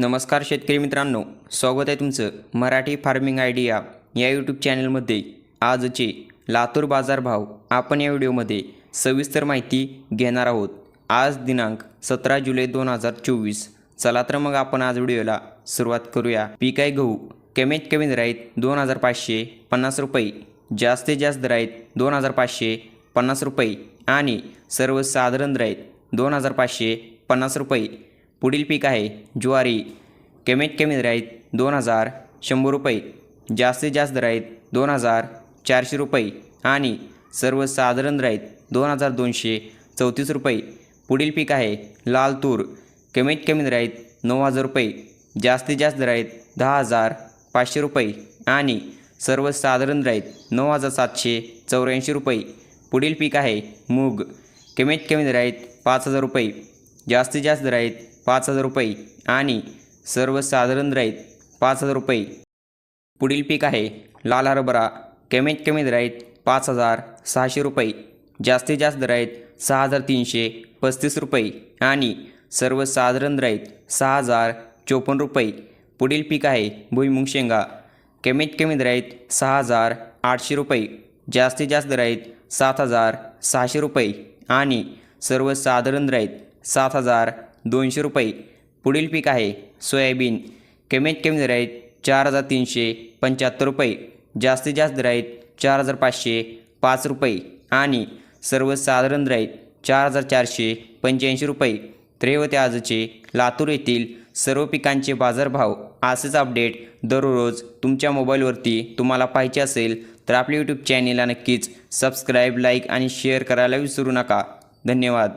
नमस्कार शेतकरी मित्रांनो स्वागत आहे तुमचं मराठी फार्मिंग आयडिया या यूट्यूब चॅनलमध्ये. आजचे लातूर बाजारभाव आपण या व्हिडिओमध्ये सविस्तर माहिती घेणार आहोत. आज दिनांक सतरा जुलै दोन हजार चोवीस. चला तर मग आपण आज व्हिडिओला सुरुवात करूया. पीक आहे गहू कमीत कमी दर आहेत दोन हजार पाचशे पन्नास रुपये जास्तीत जास्त दर आहेत दोन हजार पाचशे पन्नास रुपये आणि सर्वसाधारण दर आहेत दोन हजार पाचशे पन्नास रुपये. पुढील पीक आहे ज्वारी. कमीत कमी दर आहेत दोन हजार शंभर रुपये जास्तीत जास्त दर आहेत दोन हजार चारशे रुपये आणि सर्वसाधारण दर आहेत दोन हजार दोनशे चौतीस रुपये. पुढील पीक आहे लाल तूर. कमीत कमी दर आहेत नऊ हजार रुपये जास्तीत जास्त दर आहेत दहा हजार पाचशे रुपये आणि सर्वसाधारण दर आहेत नऊ हजार सातशे चौऱ्याऐंशी रुपये. पुढील पीक आहे मूग. कमीत कमी दर आहेत पाच हजार रुपये जास्तीत जास्त दर आहेत पाच हजार रुपये आणि सर्वसाधारण राईत पाच हजार रुपये. पुढील पीक आहे लाल हरभरा. कमीत कमी दराईत पाच हजार सहाशे रुपये. जास्तीत जास्त दर आहेत सहा हजार तीनशे पस्तीस रुपये आणि सर्वसाधारण दराईत सहा हजार चोपन्न रुपये. पुढील पीक आहे भुईमुंग शेंगा. कमीत कमी दराईत सहा हजार आठशे रुपये. जास्तीत जास्त दराईत सात हजार सहाशे रुपये आणि सर्वसाधारण दराईत सात हजार दोनशे रुपये. पुढील पीक आहे सोयाबीन. कमीत कमी दर आहेत चार हजार तीनशे पंच्याहत्तर रुपये. जास्तीत जास्त दर आहेत चार हजार पाचशे पाच रुपये. आणि सर्वसाधारण दर आहेत चार हजार चारशे पंच्याऐंशी रुपये. तर आजचे लातूर येथील सर्व पिकांचे बाजारभाव असेच अपडेट दररोज तुमच्या मोबाईलवरती तुम्हाला पाहिजे असेल तर आपल्या यूट्यूब चॅनेलला नक्कीच सबस्क्राईब लाईक आणि शेअर करायला विसरू नका. धन्यवाद.